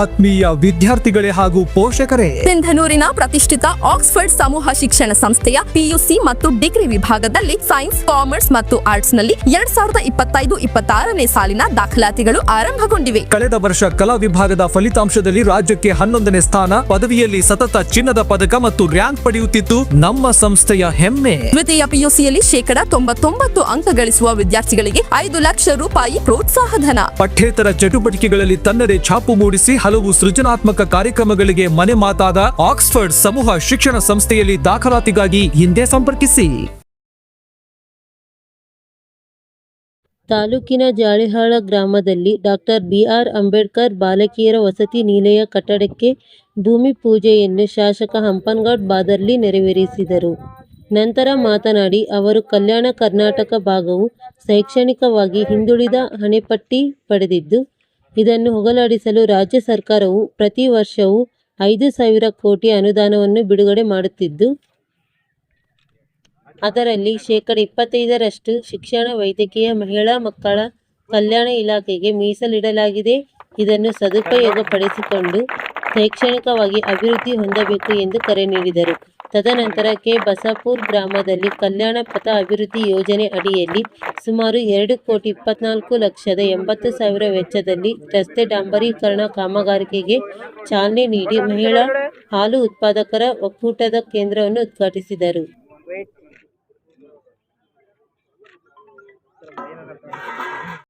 ಆತ್ಮೀಯ ವಿದ್ಯಾರ್ಥಿಗಳೇ ಹಾಗೂ ಪೋಷಕರೇ. ಸಿಂಧನೂರಿನ ಪ್ರತಿಷ್ಠಿತ ಆಕ್ಸ್ಫರ್ಡ್ ಸಮೂಹ ಶಿಕ್ಷಣ ಸಂಸ್ಥೆಯ ಪಿಯುಸಿ ಮತ್ತು ಡಿಗ್ರಿ ವಿಭಾಗದಲ್ಲಿ ಸೈನ್ಸ್ ಕಾಮರ್ಸ್ ಮತ್ತು ಆರ್ಟ್ಸ್ನಲ್ಲಿ ಎರಡ್ ಸಾವಿರದ ಇಪ್ಪತ್ತೈದು ಇಪ್ಪತ್ತಾರನೇ ಸಾಲಿನ ದಾಖಲಾತಿಗಳು ಆರಂಭಗೊಂಡಿವೆ. ಕಳೆದ ವರ್ಷ ಕಲಾ ವಿಭಾಗದ ಫಲಿತಾಂಶದಲ್ಲಿ ರಾಜ್ಯಕ್ಕೆ ಹನ್ನೊಂದನೇ ಸ್ಥಾನ ಪದವಿಯಲ್ಲಿ ಸತತ ಚಿನ್ನದ ಪದಕ ಮತ್ತು ರ್ಯಾಂಕ್ ಪಡೆಯುತ್ತಿದ್ದು ನಮ್ಮ ಸಂಸ್ಥೆಯ ಹೆಮ್ಮೆ. ದ್ವಿತೀಯ ಪಿಯುಸಿಯಲ್ಲಿ ಶೇಕಡ ತೊಂಬತ್ತೊಂಬತ್ತು ಅಂಕ ಗಳಿಸುವ ವಿದ್ಯಾರ್ಥಿಗಳಿಗೆ ಐದು ಲಕ್ಷ ರೂಪಾಯಿ ಪ್ರೋತ್ಸಾಹಧನ ಪಠ್ಯೇತರ ಚಟುವಟಿಕೆಗಳಲ್ಲಿ ತನ್ನದೇ ಛಾಪು ಮೂಡಿಸಿ ಹಲವು ಸೃಜನಾತ್ಮಕ ಕಾರ್ಯಕ್ರಮಗಳಿಗೆ ಮನೆ ಮಾತಾದ ಆಕ್ಸ್ಫರ್ಡ್ ಸಮೂಹ ಶಿಕ್ಷಣ ಸಂಸ್ಥೆಯಲ್ಲಿ ದಾಖಲಾತಿಗಾಗಿ ಹಿಂದೆ ಸಂಪರ್ಕಿಸಿ. ತಾಲೂಕಿನ ಜಾಳಿಹಾಳ ಗ್ರಾಮದಲ್ಲಿ ಡಾಕ್ಟರ್ ಬಿಆರ್ ಅಂಬೇಡ್ಕರ್ ಬಾಲಕಿಯರ ವಸತಿ ನಿಲಯ ಕಟ್ಟಡಕ್ಕೆ ಭೂಮಿ ಪೂಜೆಯನ್ನು ಶಾಸಕ ಹಂಪನಗೌಡ ಬಾದರ್ಲಿ ನೆರವೇರಿಸಿದರು. ನಂತರ ಮಾತನಾಡಿ, ಅವರು ಕಲ್ಯಾಣ ಕರ್ನಾಟಕ ಭಾಗವು ಶೈಕ್ಷಣಿಕವಾಗಿ ಹಿಂದುಳಿದ ಹಣೆಪಟ್ಟಿ ಪಡೆದಿದ್ದು ಇದನ್ನು ಹೋಗಲಾಡಿಸಲು ರಾಜ್ಯ ಸರ್ಕಾರವು ಪ್ರತಿ ವರ್ಷವೂ ಐದು ಸಾವಿರ ಕೋಟಿ ಅನುದಾನವನ್ನು ಬಿಡುಗಡೆ ಮಾಡುತ್ತಿದ್ದು, ಅದರಲ್ಲಿ ಶೇಕಡ ಇಪ್ಪತ್ತೈದರಷ್ಟು ಶಿಕ್ಷಣ ವೈದ್ಯಕೀಯ ಮಹಿಳಾ ಮಕ್ಕಳ ಕಲ್ಯಾಣ ಇಲಾಖೆಗೆ ಮೀಸಲಿಡಲಾಗಿದೆ. ಇದನ್ನು ಸದುಪಯೋಗಪಡಿಸಿಕೊಂಡು ಶೈಕ್ಷಣಿಕವಾಗಿ ಅಭಿವೃದ್ಧಿ ಹೊಂದಬೇಕು ಎಂದು ಕರೆ ನೀಡಿದರು. ತದನಂತರ ಕೆ. ಬಸಾಪುರ್ ಗ್ರಾಮದಲ್ಲಿ ಕಲ್ಯಾಣ ಪಥ ಅಭಿವೃದ್ಧಿ ಯೋಜನೆ ಅಡಿಯಲ್ಲಿ ಸುಮಾರು ಎರಡು ಕೋಟಿ ಇಪ್ಪತ್ನಾಲ್ಕು ಲಕ್ಷದ ಎಂಬತ್ತು ಸಾವಿರ ವೆಚ್ಚದಲ್ಲಿ ರಸ್ತೆ ಡಾಂಬರೀಕರಣ ಕಾಮಗಾರಿಕೆಗೆ ಚಾಲನೆ ನೀಡಿ ಮಹಿಳಾ ಹಾಲು ಉತ್ಪಾದಕರ ಒಕ್ಕೂಟದ ಕೇಂದ್ರವನ್ನು ಉದ್ಘಾಟಿಸಿದರು.